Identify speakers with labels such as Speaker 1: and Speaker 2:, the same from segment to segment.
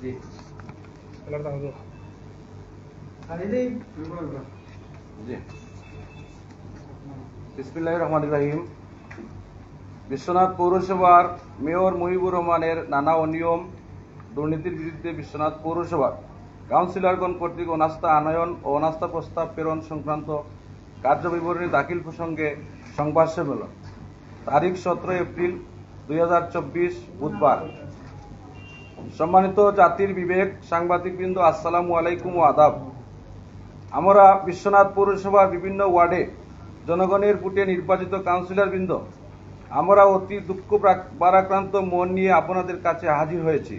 Speaker 1: জি। কালারটা রহিম। বিশ্বনাথ পৌরসভার মেয়র মুহিবুর রহমানের নানা অনিয়ম দুর্নীতির বিরুদ্ধে বিশ্বনাথ পৌরসভার কাউন্সিলরগণ কর্তৃক অনাস্থা আনয়ন ও অনাস্থা প্রস্তাব প্রেরণ সংক্রান্ত কার্যবিবরণী দাখিল প্রসঙ্গে সংবাদ সম্মেলন। তারিখ সতেরো এপ্রিল দুই হাজার চব্বিশ বুধবার। সম্মানিত জাতির বিবেক, সাংবাদিকবৃন্দ, আসসালামু আলাইকুম ও আদাব। আমরা বিশ্বনাথ পৌরসভার বিভিন্ন ওয়ার্ডে জনগণের ভোটে নির্বাচিত কাউন্সিলর বৃন্দ আমরা অতি দুঃখ ভারাক্রান্ত মন নিয়ে আপনাদের কাছে হাজির হয়েছি।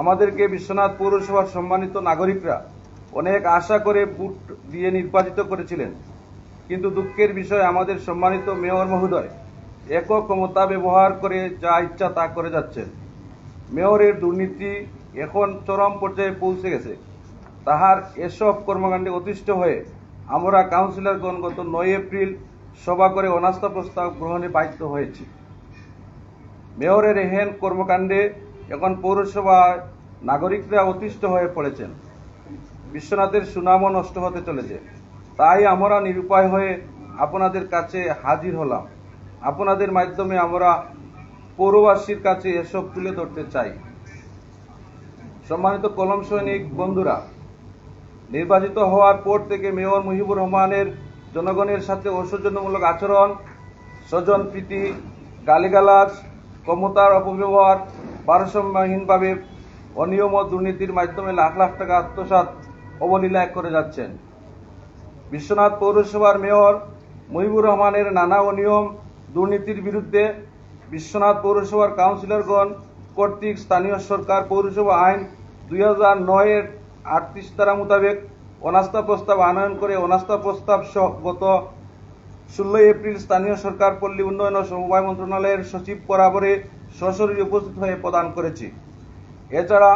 Speaker 1: আমাদেরকে বিশ্বনাথ পৌরসভার সম্মানিত নাগরিকরা অনেক আশা করে ভোট দিয়ে নির্বাচিত করেছিলেন। কিন্তু দুঃখের বিষয়, আমাদের সম্মানিত মেয়র মহোদয় একক ক্ষমতা ব্যবহার করে যা ইচ্ছা তা করে যাচ্ছেন। মেয়রের দুর্নীতি এখন চরম পর্যায়ে পৌঁছে গেছে। তাহার এসব কর্মকাণ্ডে অতিষ্ঠ হয়ে আমরা কাউন্সিলরগণ গত নয় এপ্রিল সভা করে অনাস্থা প্রস্তাব গ্রহণে বাধ্য হয়েছি। মেয়রের এহেন কর্মকাণ্ডে এখন পৌরসভায় নাগরিকরা অতিষ্ঠ হয়ে পড়েছেন। বিশ্বনাথের সুনামও নষ্ট হতে চলেছে। তাই আমরা নিরুপায় হয়ে আপনাদের কাছে হাজির হলাম। আপনাদের মাধ্যমে আমরা পৌরবাসীর কাছে এসব তুলে ধরতে চাই। সম্মানিত কলম সৈনিক বন্ধুরা, নির্বাচিত হওয়ার পর থেকে মেয়র মুহিবুর রহমানের জনগণের সাথে ঔষধজনমূলক আচরণ, স্বজন প্রীতি, গালিগালাজ, ক্ষমতার অপব্যবহার, ভারসাম্যহীনভাবে অনিয়ম ও দুর্নীতির মাধ্যমে লাখ লাখ টাকা আত্মসাৎ অবলীলায় করে যাচ্ছেন। বিশ্বনাথ পৌরসভার মেয়র মহিবুর রহমানের নানা অনিয়ম, দুর্নীতির বিরুদ্ধে বিশ্বনাথ পৌরসভার কাউন্সিলরগণ কর্তৃক স্থানীয় সরকার পৌরসভা আইন দুই হাজার নয়ের আটত্রিশ ধারা মোতাবেক অনাস্থা প্রস্তাব আনয়ন করে অনাস্থা প্রস্তাব সহ গত ষোলোই এপ্রিল স্থানীয় সরকার পল্লী উন্নয়ন ও সমবায় মন্ত্রণালয়ের সচিব বরাবরে সশরীরে উপস্থিত হয়ে প্রদান করেছে। এছাড়া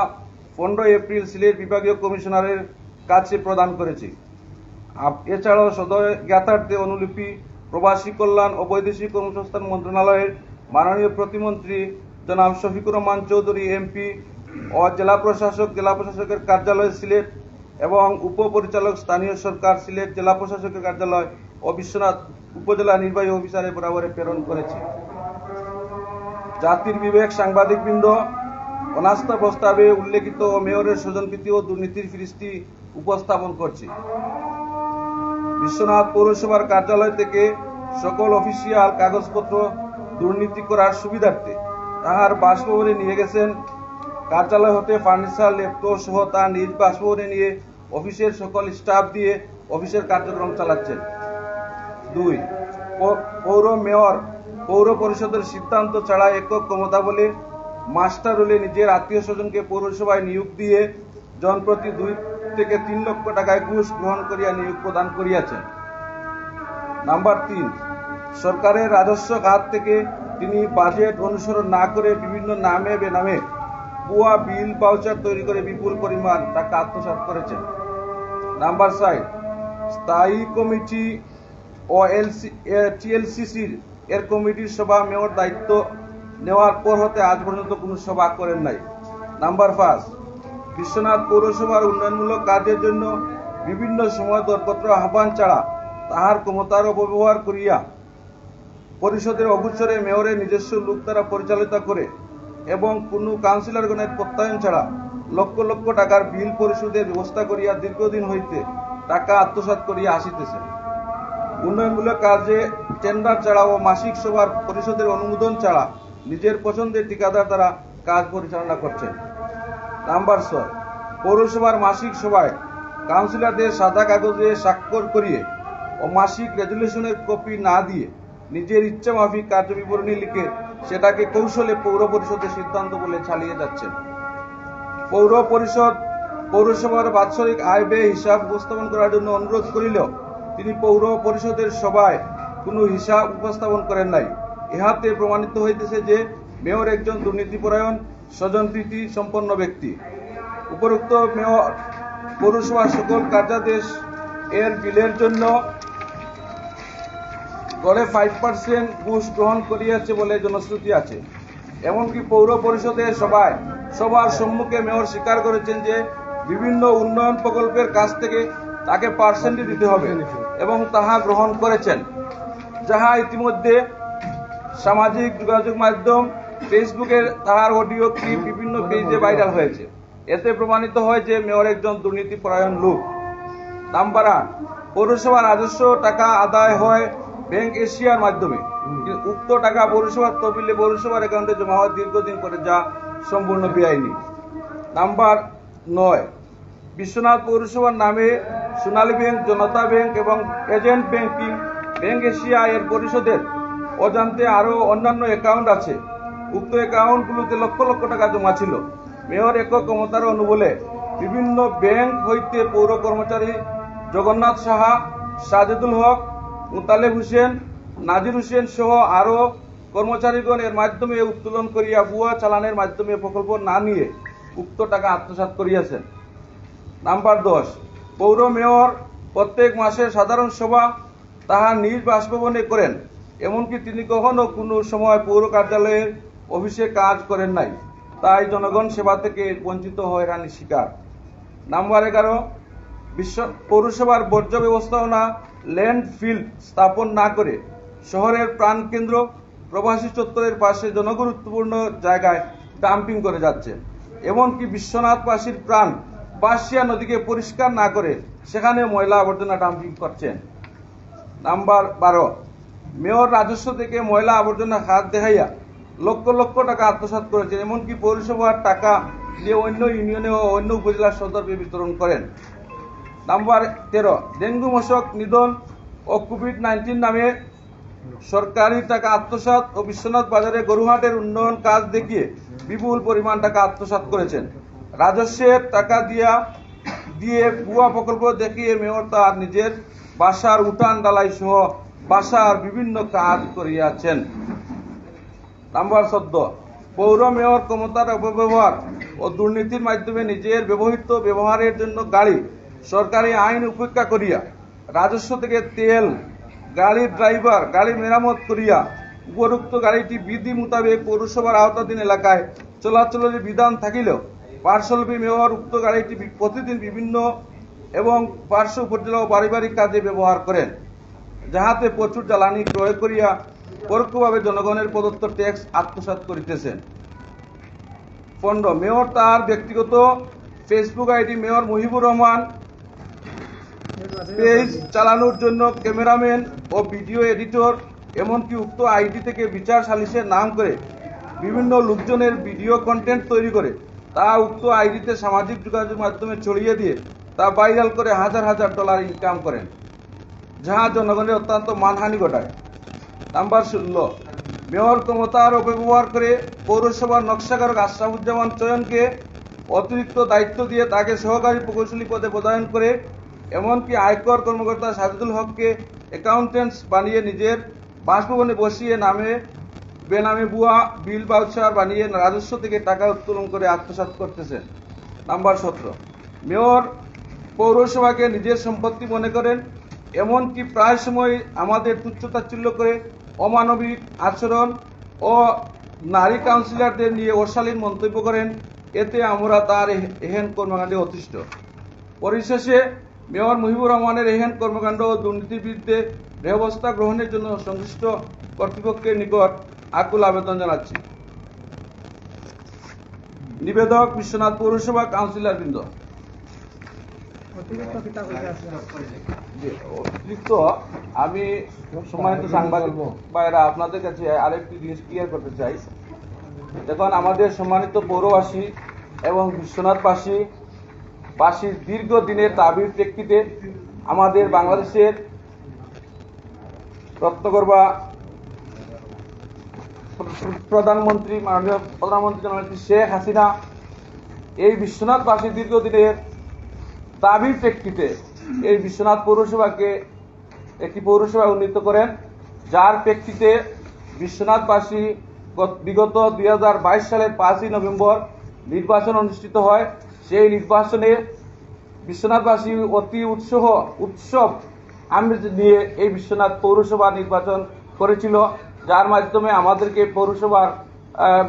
Speaker 1: পনেরোই এপ্রিল সিলেট বিভাগীয় কমিশনারের কাছে প্রদান করেছে। এছাড়াও সদয় জ্ঞাতার্থে অনুলিপি, প্রবাসী কল্যাণ ও বৈদেশিক কর্মসংস্থান মন্ত্রণালয়ের মাননীয় প্রতিমন্ত্রী জনাব শফিকুর রহমান চৌধুরী এমপি ও জেলা প্রশাসক, জেলা প্রশাসকের কার্যালয়, সিলেট, এবং উপপরিচালক স্থানীয় সরকার, সিলেট জেলা প্রশাসকের কার্যালয় ও বিশ্বনাথ উপজেলা নির্বাহী অফিসারের বরাবরে প্রেরণ করেছে। জাতির বিবেক সাংবাদিকবৃন্দ, অনাস্থা প্রস্তাবে উল্লেখিত মেয়রের স্বজনপ্রীতি ও দুর্নীতির ফিরিস্তি উপস্থাপন করছি। বিশ্বনাথ পৌরসভার কার্যালয় থেকে সকল অফিসিয়াল কাগজপত্র দুর্নীতি করার সুবিধার্থে। তাহার বাসভবনে নিয়ে গেছেন কার্যালয় হতে ফার্নিচার, ল্যাপটপ সহ তার নিজ বাসভবনে নিয়ে অফিসের সকল স্টাফ দিয়ে অফিসের কার্যক্রম চালাচ্ছেন। দুই পৌর মেয়র, পৌর পরিষদের সিদ্ধান্ত ছাড়া একক ক্ষমতা বলে মাস্টার রোলে নিজের আত্মীয় স্বজনকে পৌরসভায় নিয়োগ দিয়ে জনপ্রতি দুই থেকে তিন লক্ষ টাকায় ঘুষ গ্রহণ করিয়া নিয়োগ প্রদান করিয়াছেন। নাম্বার তিন সরকারের রাজস্ব খাত থেকে তিনি বাজেট অনুসরণ না করে বিভিন্ন নামে বেনামে ভুয়া বিল পাউচার তৈরি করে বিপুল পরিমাণ টাকা আত্মসাৎ করেছেন। নাম্বার সাইড স্থায়ী কমিটি ও এলসি টিএলসিসির এর কমিটির সভা মেয়র দায়িত্ব নেওয়ার পর হতে আজ পর্যন্ত কোনো সভা করেন নাই। নাম্বার পাঁচ, বিশ্বনাথ পৌরসভার উন্নয়নমূলক কাজের জন্য বিভিন্ন সময় দরপত্র আহ্বান ছাড়া তাহার ক্ষমতার অপব্যবহার করিয়া পরিষদের অবসরে মেয়রের নিজস্ব লোক দ্বারা পরিচালিত করে এবং কোনো কাউন্সিলরগণের প্রত্যয়ন ছাড়া লক্ষ লক্ষ টাকার বিল পরিশোধের ব্যবস্থা করিয়া দীর্ঘদিন হইতে টাকা আত্মসাৎ করিয়া আসিতেছে। উন্নয়নমূলক কাজে টেন্ডার ছাড়া ও মাসিক সভার পরিষদের অনুমোদন ছাড়া নিজের পছন্দের ঠিকাদার দ্বারা কাজ পরিচালনা করছেন। নাম্বার ছয়, পৌরসভার মাসিক সভায় কাউন্সিলরদের সাদা কাগজে স্বাক্ষর করিয়ে ও মাসিক রেজুলেশনের কপি না দিয়ে নিজের ইচ্ছা মাফিক কার্যবিবরণী লিখে সেটাকে কৌশলে পৌর পরিষদের সিদ্ধান্ত বলে চালিয়ে যাচ্ছেন। পৌর পরিষদ পৌরসভার বাৎসরিক আয় ব্যয় হিসাব উপস্থাপন করার জন্য অনুরোধ করিলেও তিনি পৌর পরিষদের সভায় কোনো হিসাব উপস্থাপন করেন নাই। ইহাতে প্রমাণিত হইতেছে যে মেয়র একজন দুর্নীতিপরায়ণ স্বজনপ্রীতি সম্পন্ন ব্যক্তি। উপরোক্ত মেয়র পৌরসভার সকল কার্যাদেশ এর বিলের জন্য গড়ে ফাইভ পার্সেন্ট ঘুষ গ্রহণ করিয়াছে বলে জনশ্রুতি আছে। এমনকি পৌর পরিষদের সভায় সবার সম্মুখে মেয়র স্বীকার করেছেন যে বিভিন্ন উন্নয়ন প্রকল্পের কাছ থেকে তাকে পার্সেন্টে দিতে হবে এবং তাহা গ্রহণ করেছেন। যাহা ইতিমধ্যে সামাজিক যোগাযোগ মাধ্যম, ফেসবুকের তাহার অডিও ক্লিপ বিভিন্ন পেজে ভাইরাল হয়েছে। এতে প্রমাণিত হয় যে মেয়র একজন দুর্নীতিপরায়ণ লোক। নাম্বার আট পৌরসভার রাজস্ব টাকা আদায় হয় ব্যাংক এশিয়ার মাধ্যমে উক্ত টাকা পৌরসভার তহবিলে পৌরসভার অ্যাকাউন্টে জমা হয় দীর্ঘদিন করে যা সম্পূর্ণ বেআইনি। নাম্বার নয় বিশ্বনাথ পৌরসভার নামে সোনালী ব্যাংক জনতা ব্যাংক এবং এজেন্ট ব্যাংকিং ব্যাংক এশিয়া এর পরিষদের অজান্তে আরও অন্যান্য অ্যাকাউন্ট আছে। উক্ত অ্যাকাউন্টগুলোতে লক্ষ লক্ষ টাকা জমা ছিল। মেয়র একক ক্ষমতার অনুবলে বিভিন্ন ব্যাংক হইতে পৌর কর্মচারী জগন্নাথ সাহা সাজেদুল হক মুতালেব হোসেন, নাজির হোসেন সহ আরও কর্মচারীগণ এর মাধ্যমে উত্তোলন করিয়া ভুয়া চালানের মাধ্যমে প্রকল্প না নিয়ে উক্ত টাকা আত্মসাৎ করিয়াছেন। নাম্বার দশ, পৌর মেয়র প্রত্যেক মাসে সাধারণ সভা তাহার নিজ বাসভবনে করেন, এমনকি তিনি কখনো কোনো সময় পৌর কার্যালয়ের অফিসে কাজ করেন নাই। তাই জনগণ সেবা থেকে বঞ্চিত হয়রানির শিকার। নাম্বার এগারো বিশ্ব পৌরসভার বর্জ্য ব্যবস্থাপনা ল্যান্ড ফিল্ড স্থাপন না করে শহরের প্রাণকেন্দ্র প্রবাসী চত্বরের পাশে জনগুরুত্বপূর্ণ জায়গায় ডাম্পিং করে যাচ্ছে। এমনকি বিশ্বনাথবাসীর প্রাণ বাসিয়া নদীকে পরিষ্কার না করে সেখানে ময়লা আবর্জনা ডাম্পিং করছেন। নাম্বার বারো, মেয়র রাজস্ব থেকে ময়লা আবর্জনা হাত দেখাইয়া লক্ষ লক্ষ টাকা আত্মসাৎ করেছেন। এমনকি পৌরসভার টাকা দিয়ে অন্য ইউনিয়নে ও অন্য উপজেলার সদরকে বিতরণ করেন। নাম্বার তেরো, ডেঙ্গু মশক নিধন ও কোভিড নাইন্টিন নামে সরকারি টাকা আত্মসাৎ ও বিশ্বনাথ বাজারে গরুহাটের উন্নয়ন কাজ দেখিয়ে বিপুল পরিমাণ টাকা আত্মসাৎ করেছেন। রাজস্বের টাকা দিয়া, দিয়ে ভুয়া প্রকল্প দেখিয়ে মেয়র তার নিজের বাসার উঠান ডালাই সহ বাসার বিভিন্ন কাজ করিয়াছেন। নাম্বার চোদ্দ, পৌর মেয়র ক্ষমতার অপব্যবহার ও দুর্নীতির মাধ্যমে নিজের ব্যবহৃত ব্যবহারের জন্য গাড়ি সরকারি আইন উপেক্ষা করিয়া, রাজস্ব থেকে তেল, গাড়ির ড্রাইভার, গাড়ি মেরামত করিয়া, উপরোক্ত গাড়িটি বিধি মোতাবেক পৌরসভার আওতাধীন এলাকায় চলাচলের বিধান থাকিলেও, পার্শ্বলপী মেয়র উক্ত গাড়িটি প্রতিদিন বিভিন্ন এবং পার্শ্ব উপজেলা ও পারিবারিক কাজে ব্যবহার করেন, যাহাতে প্রচুর জ্বালানি ক্রয় করিয়া পরোক্ষভাবে জনগণের প্রদত্ত ট্যাক্স আত্মসাৎ করিতেছেন। পনেরো মেয়র তার ব্যক্তিগত Facebook ID mayor Muhibur Rahman page চালানোর জন্য ক্যামেরাম্যান ও ভিডিও এডিটর, এমনকি উক্ত আইডি থেকে বিচার সালিসের নাম করে বিভিন্ন লোকজনের ভিডিও কন্টেন্ট তৈরি করে। তা উক্ত আইডিতে সামাজিক যোগাযোগ মাধ্যমে ছড়িয়ে দিয়ে তা ভাইরাল করে হাজার হাজার ডলার ইনকাম করেন, যাহা জনগণের অত্যন্ত মানহানি ঘটায়। নাম্বার ষোলো, মেয়র ক্ষমতার অপব্যবহার করে পৌরসভার নকশাকারক আশরাফুজ্জামান চয়নকে অতিরিক্ত দায়িত্ব দিয়ে তাকে সহকারী প্রকৌশলী পদে প্রদান করে এমনকি আয়কর কর্মকর্তা সাজিদুল হককে অ্যাকাউন্টেন্টস বানিয়ে নিজের বাসভবনে বসিয়ে নামে বেনামে বুয়া বিল বাউচার বানিয়ে রাজস্ব থেকে টাকা উত্তোলন করে আত্মসাৎ করতেছেন। নাম্বার সতেরো। মেয়র পৌরসভাকে নিজের সম্পত্তি মনে করেন, এমনকি প্রায় সময় আমাদের তুচ্ছতাচ্ছিল্য করে অমানবিক আচরণ ও নারী কাউন্সিলরদের নিয়ে অশালীন মন্তব্য করেন, এতে আমরা তার এহ- এহেন কর্মকাণ্ডে অতিষ্ঠ। পরিশেষে মেয়র মুহিবুর রহমানের এহেন কর্মকাণ্ড ও দুর্নীতির বিরুদ্ধে ব্যবস্থা গ্রহণের জন্য সংশ্লিষ্ট কর্তৃপক্ষের নিকট আকুল আবেদন জানাচ্ছি। নিবেদক বিশ্বনাথ পৌরসভা কাউন্সিলর বৃন্দ।
Speaker 2: অতিরিক্ত,
Speaker 1: আমি সম্মানিত সাংবাদিক ভাইরা আপনাদের কাছে আরেকটি জিনিস ক্লিয়ার করতে চাই। দেখুন, আমাদের সম্মানিত পৌরবাসী এবং বিশ্বনাথবাসী বাসীর দীর্ঘ দিনের দাবির প্রেক্ষিতে আমাদের বাংলাদেশের রত্নগর্বা প্র- প্রধানমন্ত্রী, মাননীয় প্রধানমন্ত্রী জননেত্রী শেখ হাসিনা এই বিশ্বনাথবাসী দীর্ঘদিনের দাবির প্রেক্ষিতে এই বিশ্বনাথ পৌরসভাকে একটি পৌরসভা উন্নীত করেন। যার প্রেক্ষিতে বিশ্বনাথবাসী গত- বিগত দুই হাজার বাইশ সালের পাঁচই নভেম্বর নির্বাচন অনুষ্ঠিত হয়। সেই নির্বাচনে বিশ্বনাথবাসী অতি উৎসাহ, উৎসব আমেজ নিয়ে এই বিশ্বনাথ পৌরসভা নির্বাচন করেছিল, যার মাধ্যমে আমাদেরকে পৌরসভার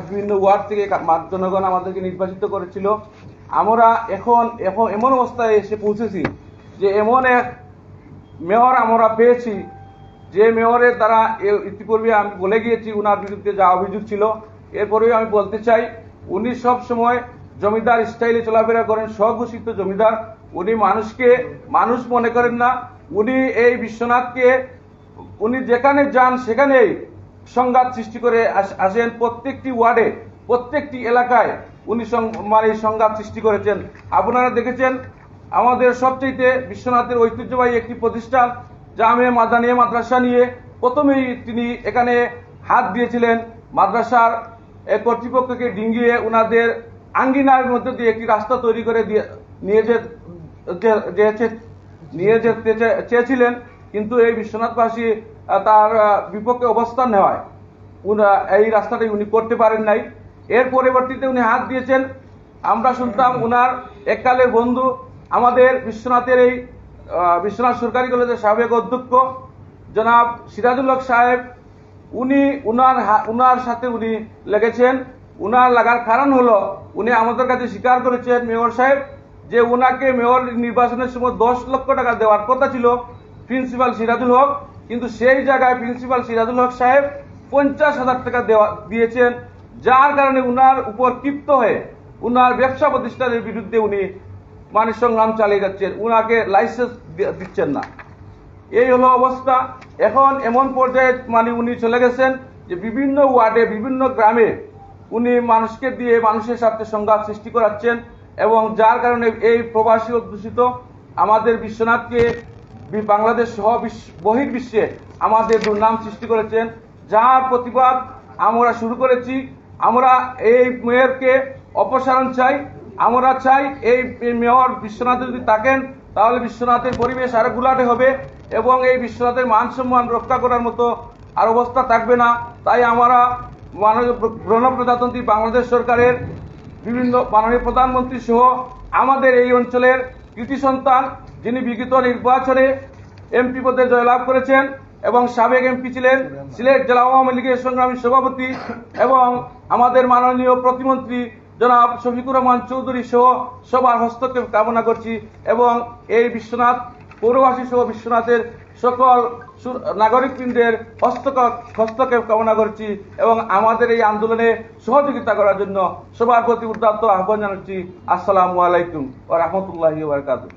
Speaker 1: বিভিন্ন ওয়ার্ড থেকে জনগণ আমাদেরকে নির্বাচিত করেছিল। আমরা এখন এখন এমন অবস্থায় এসে পৌঁছেছি যে এমন এক মেয়র আমরা পেয়েছি, যে মেয়রের দ্বারা ইতিপূর্বে আমি বলে গিয়েছি, উনার বিরুদ্ধে যা অভিযোগ ছিল। এরপরেও আমি বলতে চাই, উনি সব সময় জমিদার স্টাইলে চলাফেরা করেন, স্বঘোষিত জমিদার। উনি মানুষকে, মানুষ মনে করেন না, উনি এই বিশ্বনাথকে, উনি যেখানে যান সেখানেই সংঘাত সৃষ্টি করে আস- আসেন প্রত্যেকটি ওয়ার্ডে, প্রত্যেকটি এলাকায় উনি মানে সংঘাত সৃষ্টি করেছেন। আপনারা দেখেছেন, আমাদের সবচেয়ে বিশ্বনাথের ঐতিহ্যবাহী একটি প্রতিষ্ঠান, জামে মাদানিয়া মাদ্রাসা নিয়ে প্রথমেই তিনি এখানে হাত দিয়েছিলেন। মাদ্রাসার কর্তৃপক্ষকে ডিঙ্গিয়ে উনাদের আঙ্গিনার মধ্যে দিয়ে একটি রাস্তা তৈরি করে দিয়ে, নিয়ে নিয়ে যেতে চে- চেয়েছিলেন, কিন্তু এই বিশ্বনাথবাসী তার বিপক্ষে অবস্থান নেওয়ায়। এই রাস্তাটি উনি করতে পারেন নাই। এর পরবর্তীতে উনি হাত দিয়েছেন। আমরা শুনতাম উনার এককালের বন্ধু, আমাদের বিশ্বনাথের এই বিশ্বনাথ সরকারি কলেজের সাবেক অধ্যক্ষ, জনাব সিরাজুল সাহেব। উনি উনার উনার সাথে উনি লেগেছেন। উনার লাগার কারণ হলো, উনি আমাদের কাছে স্বীকার করেছেন মেয়র সাহেব, যে উনাকে মেয়র নির্বাচনের সময় দশ লক্ষ টাকা দেওয়ার কথা ছিল প্রিন্সিপাল সিরাজুল হক, কিন্তু সেই জায়গায় প্রিন্সিপাল সিরাজুল হক সাহেব পঞ্চাশ হাজার টাকা দেওয়া, দিয়েছেন, যার কারণে উনার উপর ক্ষিপ্ত হয়ে উনার ব্যবসা প্রতিষ্ঠানের বিরুদ্ধে উনি মানে সংগ্রাম চালিয়ে যাচ্ছেন, উনাকে লাইসেন্স দিচ্ছেন না। এই হলো অবস্থা। এখন এমন পর্যায়ে মানে উনি চলে গেছেন যে বিভিন্ন ওয়ার্ডে, বিভিন্ন গ্রামে উনি মানুষকে দিয়ে মানুষের সাথে সংঘাত সৃষ্টি করাচ্ছেন এবং যার কারণে এই প্রবাসী অধ্যুষিত আমাদের বিশ্বনাথকে বাংলাদেশ সহ বিশ্ব- বহির্বিশ্বে আমাদের দুর্নাম সৃষ্টি করেছেন। যার প্রতিবাদ আমরা শুরু করেছি। আমরা এই মেয়রকে অপসারণ চাই। আমরা চাই এই মেয়র বিশ্বনাথে যদি থাকেন, তাহলে বিশ্বনাথের পরিবেশ আরও গুলাটে হবে এবং এই বিশ্বনাথের মান সম্মান রক্ষা করার মতো আর অবস্থা থাকবে না। তাই আমরা মাননীয় গণপ্রজাতন্ত্রী বাংলাদেশ সরকারের বিভিন্ন মাননীয় প্রধানমন্ত্রী সহ আমাদের এই অঞ্চলের কৃতি সন্তান যিনি বিগত নির্বাচনে এমপি পদে জয়লাভ করেছেন এবং সাবেক এমপি ছিলেন সিলেট জেলা আওয়ামী লীগের সংগ্রামী সভাপতি এবং আমাদের মাননীয় প্রতিমন্ত্রী জনাব শফিকুর রহমান চৌধুরী সহ সবার হস্তক্ষেপ কামনা করছি এবং এই বিশ্বনাথ পৌরবাসী সহ বিশ্বনাথের সকল নাগরিক নাগরিকবৃন্দের হস্তক্ষেপ কামনা করছি এবং আমাদের এই আন্দোলনে সহযোগিতা করার জন্য সবার প্রতি উদ্দাত্ত আহ্বান জানাচ্ছি। আসসালামু আলাইকুম ও রহমতুল্লাহ বারকাতুহ।